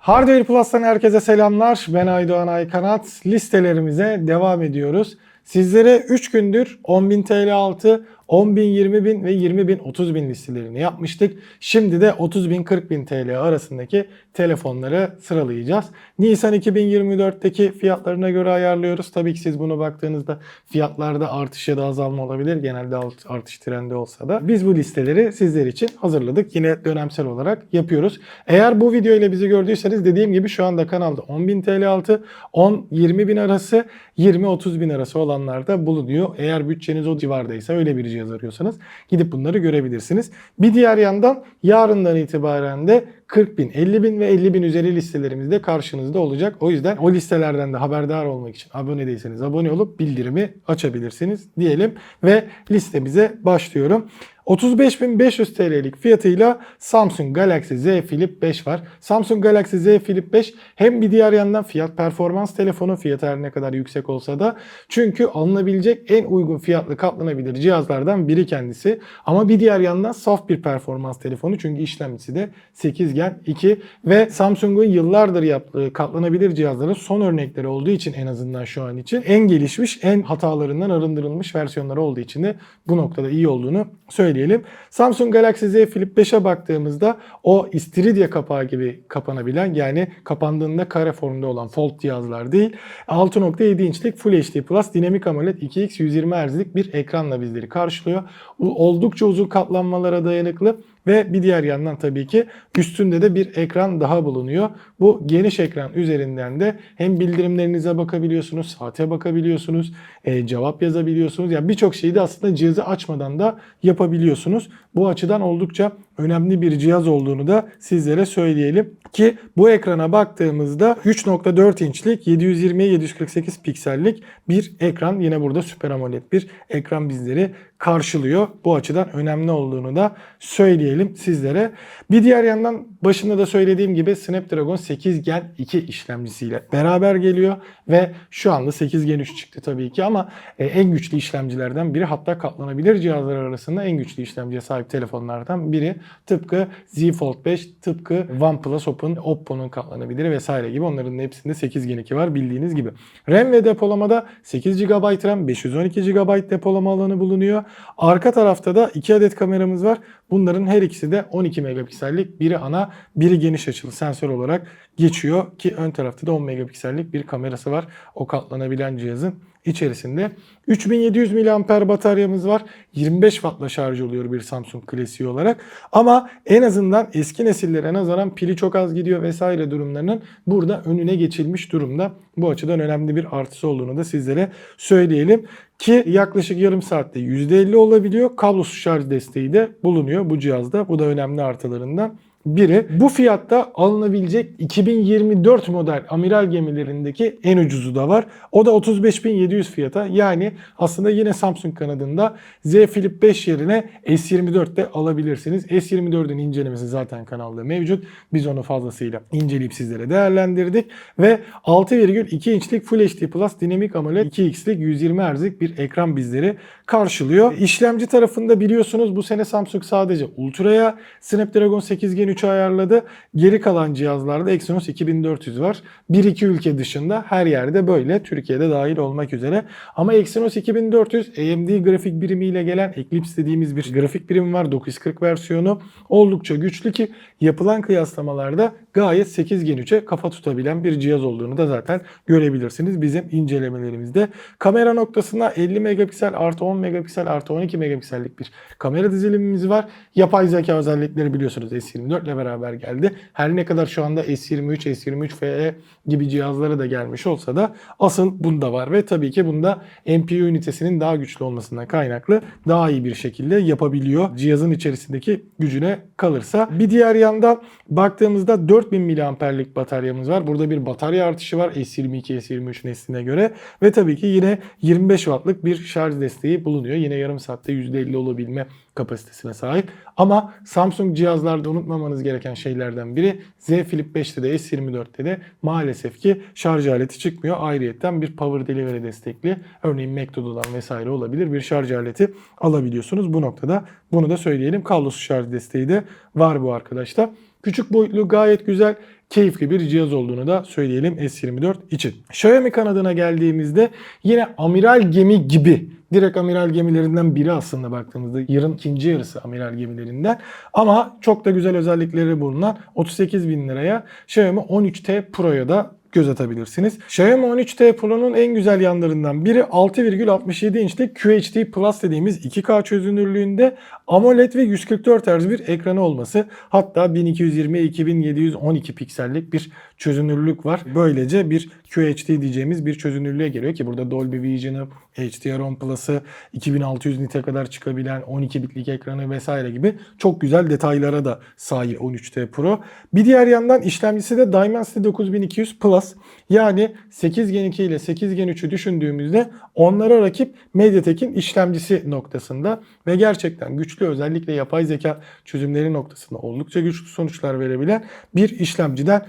Hardware Plus'tan herkese selamlar. Ben Aydoğan Aykanat. Listelerimize devam ediyoruz. Sizlere 3 gündür 10.000 TL altı, 10.000, 20.000 ve 20.000, 30.000 listelerini yapmıştık. Şimdi de 30.000, 40.000 TL arasındaki telefonları sıralayacağız. Nisan 2024'teki fiyatlarına göre ayarlıyoruz. Tabii ki siz bunu baktığınızda fiyatlarda artış ya da azalma olabilir. Genelde artış trendi olsa da. Biz bu listeleri sizler için hazırladık. Yine dönemsel olarak yapıyoruz. Eğer bu video ile bizi gördüyseniz dediğim gibi şu anda kanalda 10.000 TL altı, 10-20 bin arası, 20-30 bin arası olanlar da bulunuyor. Eğer bütçeniz o civardaysa öyle bir cihaz arıyorsanız gidip bunları görebilirsiniz. Bir diğer yandan yarından itibaren de 40 bin, 50 bin ve 50 bin üzeri listelerimiz de karşınızda olacak. O yüzden o listelerden de haberdar olmak için abone değilseniz abone olup bildirimi açabilirsiniz diyelim. Ve listemize başlıyorum. 35.500 TL'lik fiyatıyla Samsung Galaxy Z Flip 5 var. Samsung Galaxy Z Flip 5 hem bir diğer yandan fiyat performans telefonu fiyatı her ne kadar yüksek olsa da çünkü alınabilecek en uygun fiyatlı katlanabilir cihazlardan biri kendisi. Ama bir diğer yandan saf bir performans telefonu çünkü işlemcisi de 8 Gen 2 ve Samsung'un yıllardır yaptığı katlanabilir cihazların son örnekleri olduğu için en azından şu an için en gelişmiş, en hatalarından arındırılmış versiyonları olduğu için de bu noktada iyi olduğunu söyleyelim. Samsung Galaxy Z Flip 5'e baktığımızda o istiridye kapağı gibi kapanabilen yani kapandığında kare formda olan fold cihazlar değil 6.7 inçlik Full HD Plus dinamik AMOLED 2x 120 Hz'lik bir ekranla bizleri karşılıyor. Oldukça uzun katlanmalara dayanıklı ve bir diğer yandan tabii ki üstünde de bir ekran daha bulunuyor. Bu geniş ekran üzerinden de hem bildirimlerinize bakabiliyorsunuz, saate bakabiliyorsunuz, e, cevap yazabiliyorsunuz. Yani birçok şeyi de aslında cihazı açmadan da yapabiliyorsunuz. Bu açıdan oldukça önemli bir cihaz olduğunu da sizlere söyleyelim. Ki bu ekrana baktığımızda 3.4 inçlik 720'ye 748 piksellik bir ekran. Yine burada Super AMOLED bir ekran bizleri karşılıyor. Bu açıdan önemli olduğunu da söyleyelim sizlere. Bir diğer yandan başında da söylediğim gibi Snapdragon 8 Gen 2 işlemcisiyle beraber geliyor ve şu anda 8 Gen 3 çıktı tabii ki ama e, en güçlü işlemcilerden biri hatta katlanabilir cihazlar arasında en güçlü işlemciye sahip telefonlardan biri. Tıpkı Z Fold 5, tıpkı OnePlus Open, Oppo'nun katlanabiliri vesaire gibi onların hepsinde 8 Gen 2 var bildiğiniz gibi. RAM ve depolamada 8 GB RAM, 512 GB depolama alanı bulunuyor. Arka tarafta da 2 adet kameramız var. Bunların her ikisi de 12 megapiksellik. Biri ana, biri geniş açılı sensör olarak geçiyor ki ön tarafta da 10 megapiksellik bir kamerası var. O katlanabilen cihazın içerisinde. 3700 mAh bataryamız var. 25 Watt'la şarj oluyor bir Samsung klasiği olarak. Ama en azından eski nesillere nazaran pili çok az gidiyor vesaire durumlarının burada önüne geçilmiş durumda. Bu açıdan önemli bir artısı olduğunu da sizlere söyleyelim. Ki yaklaşık yarım saatte %50 olabiliyor. Kablosuz şarj desteği de bulunuyor bu cihazda. Bu da önemli artılarından biri. Bu fiyatta alınabilecek 2024 model amiral gemilerindeki en ucuzu da var. O da 35.700 fiyata. Yani aslında yine Samsung kanadında Z Flip 5 yerine S24'te alabilirsiniz. S24'ün incelemesi zaten kanalda mevcut. Biz onu fazlasıyla inceleyip sizlere değerlendirdik. Ve 6,2 inçlik Full HD Plus dinamik AMOLED 2x'lik 120 Hz'lik bir ekran bizleri karşılıyor. İşlemci tarafında biliyorsunuz bu sene Samsung sadece Ultra'ya Snapdragon 8 Gen 3'ü ayarladı. Geri kalan cihazlarda Exynos 2400 var. 1-2 ülke dışında her yerde böyle. Türkiye'de dahil olmak üzere. Ama Exynos 2400 AMD grafik birimiyle gelen Eclipse dediğimiz bir grafik birim var. 940 versiyonu. Oldukça güçlü ki yapılan kıyaslamalarda gayet 8 Gen 3'e kafa tutabilen bir cihaz olduğunu da zaten görebilirsiniz bizim incelemelerimizde. Kamera noktasında 50 megapiksel artı 10 megapiksel artı 12 megapiksellik bir kamera dizilimimiz var. Yapay zeka özellikleri biliyorsunuz S24 ile beraber geldi. Her ne kadar şu anda S23, S23 FE gibi cihazlara da gelmiş olsa da asıl bunda var ve tabii ki bunda NPU ünitesinin daha güçlü olmasından kaynaklı daha iyi bir şekilde yapabiliyor. Cihazın içerisindeki gücüne kalırsa. Bir diğer yandan baktığımızda 4000 mAh'lik bataryamız var. Burada bir batarya artışı var S22, S23 nesline göre ve tabii ki yine 25 wattlık bir şarj desteği bulunuyor. Yine yarım saatte %50 olabilme kapasitesine sahip. Ama Samsung cihazlarda unutmamanız gereken şeylerden biri Z Flip 5'te de S24'te de maalesef ki şarj aleti çıkmıyor. Ayrıyetten bir Power Delivery destekli örneğin McDonald'dan vesaire olabilir bir şarj aleti alabiliyorsunuz. Bu noktada bunu da söyleyelim. Kablosuz şarj desteği de var bu arkadaşta. Küçük boyutlu gayet güzel keyifli bir cihaz olduğunu da söyleyelim S24 için. Xiaomi kanadına geldiğimizde yine amiral gemi gibi direkt amiral gemilerinden biri aslında baktığımızda yarın ikinci yarısı amiral gemilerinden ama çok da güzel özellikleri bulunan 38 bin liraya Xiaomi 13T Pro'ya da göz atabilirsiniz. Xiaomi 13T Pro'nun en güzel yanlarından biri 6,67 inçlik QHD Plus dediğimiz 2K çözünürlüğünde AMOLED ve 144 Hz bir ekranı olması. Hatta 1220 2712 piksellik bir çözünürlük var. Böylece bir QHD diyeceğimiz bir çözünürlüğe geliyor ki burada Dolby Vision'ı, HDR10 Plus'ı, 2600 nite kadar çıkabilen 12 bitlik ekranı vesaire gibi çok güzel detaylara da sahip 13T Pro. Bir diğer yandan işlemcisi de Dimensity 9200 Plus. Yani 8 Gen 2 ile 8 Gen 3'ü düşündüğümüzde onlara rakip MediaTek'in işlemcisi noktasında ve gerçekten güçlü özellikle yapay zeka çözümleri noktasında oldukça güçlü sonuçlar verebilen bir işlemciden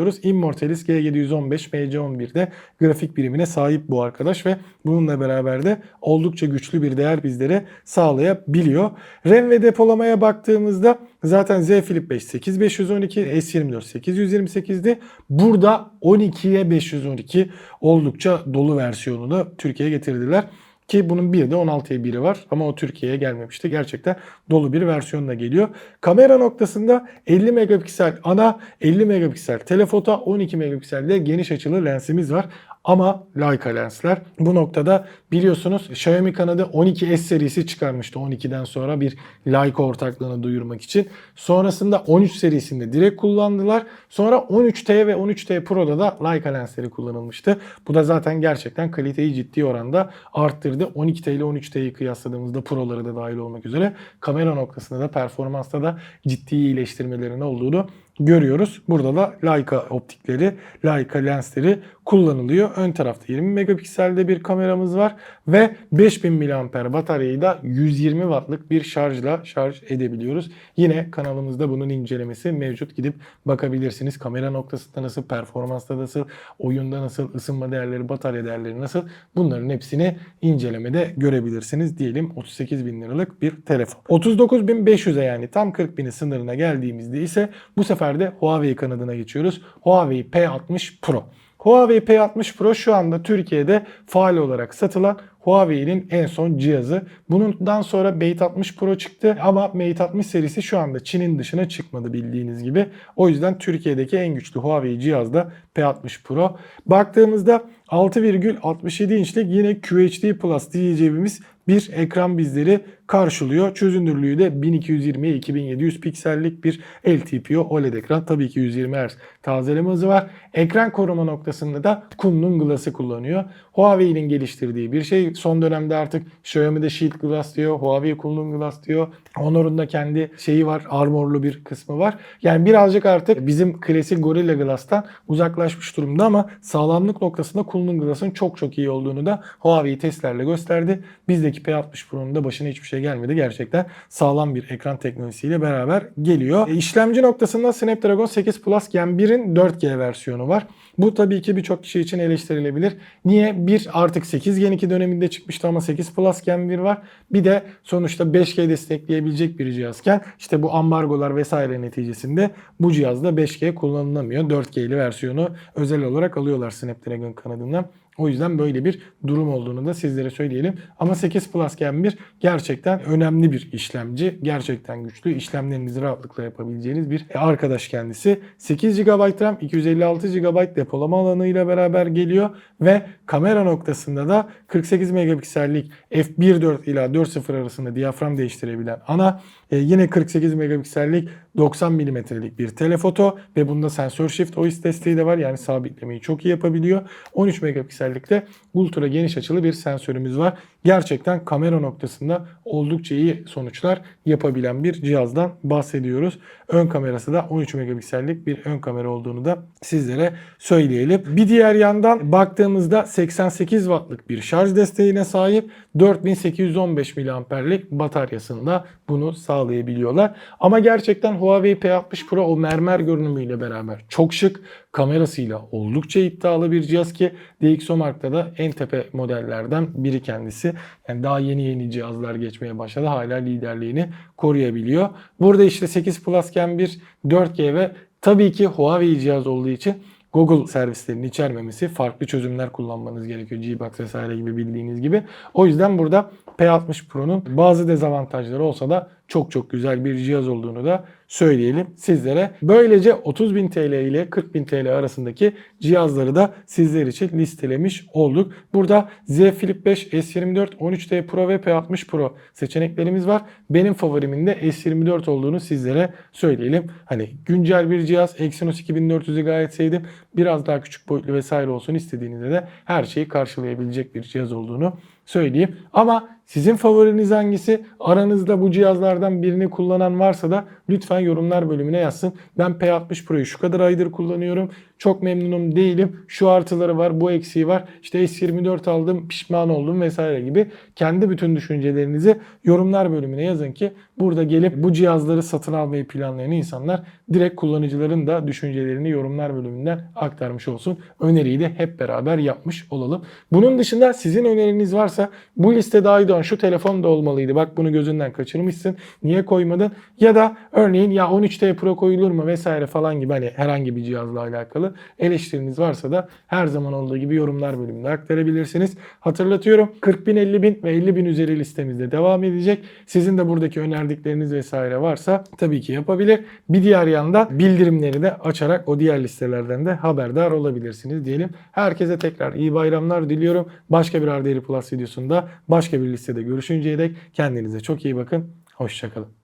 bahsediyoruz. Immortalis G715 MC11'de grafik birimine sahip bu arkadaş ve bununla beraber de oldukça güçlü bir değer bizlere sağlayabiliyor. RAM ve depolamaya baktığımızda zaten Z Flip 5 8512, S24 828'di. Burada 12'ye 512 oldukça dolu versiyonu da Türkiye'ye getirdiler. Ki bunun bir de 16'ya biri var ama o Türkiye'ye gelmemişti. Gerçekten dolu bir versiyonla geliyor. Kamera noktasında 50 megapiksel ana, 50 megapiksel telefoto, 12 megapikselde geniş açılı lensimiz var. Ama Leica lensler. Bu noktada biliyorsunuz Xiaomi kanadı 12S serisi çıkarmıştı 12'den sonra bir Leica ortaklığını duyurmak için. Sonrasında 13 serisinde direkt kullandılar. Sonra 13T ve 13T Pro'da da Leica lensleri kullanılmıştı. Bu da zaten gerçekten kaliteyi ciddi oranda arttırdı. 12T ile 13T'yi kıyasladığımızda Pro'ları da dahil olmak üzere kamera noktasında da performansta da ciddi iyileştirmelerin olduğunu görüyoruz. Burada da Leica optikleri, Leica lensleri kullanılıyor. Ön tarafta 20 megapikselde bir kameramız var ve 5000 mAh bataryayı da 120 wattlık bir şarjla şarj edebiliyoruz. Yine kanalımızda bunun incelemesi mevcut. Gidip bakabilirsiniz. Kamera noktasında nasıl, performansta nasıl, oyunda nasıl, ısınma değerleri, batarya değerleri nasıl bunların hepsini incelemede görebilirsiniz diyelim 38 bin liralık bir telefon. 39.500'e yani tam 40 bini sınırına geldiğimizde ise bu sefer de Huawei kanadına geçiyoruz. Huawei P60 Pro. Huawei P60 Pro şu anda Türkiye'de faal olarak satılan Huawei'nin en son cihazı. Bundan sonra Mate 60 Pro çıktı ama Mate 60 serisi şu anda Çin'in dışına çıkmadı bildiğiniz gibi. O yüzden Türkiye'deki en güçlü Huawei cihaz da P60 Pro. Baktığımızda 6,67 inçlik yine QHD Plus diyeceğimiz bir ekran bizleri karşılıyor. Çözünürlüğü de 1220 2700 piksellik bir LTPO OLED ekran. Tabii ki 120 Hz tazeleme hızı var. Ekran koruma noktasında da Kunlun Glass'ı kullanıyor. Huawei'nin geliştirdiği bir şey. Son dönemde artık Xiaomi'de Shield Glass diyor, Huawei Kunlun Glass diyor. Honor'un da kendi şeyi var, armorlu bir kısmı var. Yani birazcık artık bizim klasik Gorilla Glass'tan uzaklaşmış durumda ama sağlamlık noktasında Kunlun Glass'ın çok çok iyi olduğunu da Huawei testlerle gösterdi. Bizdeki P60 Pro'nun da başına hiçbir şey gelmedi. Gerçekten sağlam bir ekran teknolojisiyle beraber geliyor. E, işlemci noktasında Snapdragon 8 Plus Gen 1'in 4G versiyonu var. Bu tabii ki birçok kişi için eleştirilebilir. Niye? Bir artık 8 Gen 2 döneminde çıkmıştı ama 8 Plus Gen 1 var. Bir de sonuçta 5G destekleyebilecek bir cihazken işte bu ambargolar vesaire neticesinde bu cihazda 5G kullanılamıyor. 4G'li versiyonu özel olarak alıyorlar Snapdragon kanadından. O yüzden böyle bir durum olduğunu da sizlere söyleyelim. Ama 8 Plus Gen 1 gerçekten önemli bir işlemci. Gerçekten güçlü. İşlemlerinizi rahatlıkla yapabileceğiniz bir arkadaş kendisi. 8 GB RAM, 256 GB depolama alanıyla beraber geliyor ve kamera noktasında da 48 megapiksellik f1.4 ila 4.0 arasında diyafram değiştirebilen ana e, yine 48 megapiksellik 90 milimetrelik bir telefoto ve bunda sensör shift OIS desteği de var. Yani sabitlemeyi çok iyi yapabiliyor. 13 megapiksellikte ultra geniş açılı bir sensörümüz var. Gerçekten kamera noktasında oldukça iyi sonuçlar yapabilen bir cihazdan bahsediyoruz. Ön kamerası da 13 megapiksellik bir ön kamera olduğunu da sizlere söyleyelim. Bir diğer yandan baktığımızda 88 wattlık bir şarj desteğine sahip 4815 miliamperlik bataryasında bunu sağlayabiliyorlar. Ama gerçekten Huawei P60 Pro o mermer görünümüyle beraber çok şık, kamerasıyla oldukça iddialı bir cihaz ki DxOMark'ta da en tepe modellerden biri kendisi. Yani daha yeni yeni cihazlar geçmeye başladı. Hala liderliğini koruyabiliyor. Burada işte 8 Plus Gen 1 4G ve Tabii ki Huawei cihaz olduğu için Google servislerinin içermemesi, farklı çözümler kullanmanız gerekiyor. Gbox vesaire gibi bildiğiniz gibi. O yüzden burada P60 Pro'nun bazı dezavantajları olsa da çok çok güzel bir cihaz olduğunu da söyleyelim sizlere. Böylece 30.000 TL ile 40.000 TL arasındaki cihazları da sizler için listelemiş olduk. Burada Z Flip 5, S24, 13T Pro ve P60 Pro seçeneklerimiz var. Benim favorimin de S24 olduğunu sizlere söyleyelim. Hani güncel bir cihaz. Exynos 2400'ü gayet sevdim. Biraz daha küçük boyutlu vesaire olsun istediğinizde de her şeyi karşılayabilecek bir cihaz olduğunu söyleyeyim. Ama sizin favoriniz hangisi? Aranızda bu cihazlardan birini kullanan varsa da lütfen yorumlar bölümüne yazsın. Ben P60 Pro'yu şu kadar aydır kullanıyorum. Çok memnunum değilim. Şu artıları var, bu eksiği var. İşte S24 aldım, pişman oldum vesaire gibi kendi bütün düşüncelerinizi yorumlar bölümüne yazın ki burada gelip bu cihazları satın almayı planlayan insanlar direkt kullanıcıların da düşüncelerini yorumlar bölümünden aktarmış olsun. Öneriyi de hep beraber yapmış olalım. Bunun dışında sizin öneriniz varsa bu listede Aydoğan şu telefon da olmalıydı. Bak bunu gözünden kaçırmışsın. Niye koymadın? Ya da örneğin ya 13T Pro koyulur mu vesaire falan gibi hani herhangi bir cihazla alakalı eleştiriniz varsa da her zaman olduğu gibi yorumlar bölümünde aktarabilirsiniz. Hatırlatıyorum 40 bin, 50 bin ve 50 bin üzeri listemizde devam edecek. Sizin de buradaki önerdikleriniz vesaire varsa tabii ki yapabilir. Bir diğer yandan bildirimleri de açarak o diğer listelerden de haberdar olabilirsiniz diyelim. Herkese tekrar iyi bayramlar diliyorum. Başka bir RDR Plus videosunda başka bir listede görüşünceye dek kendinize çok iyi bakın. Hoşçakalın.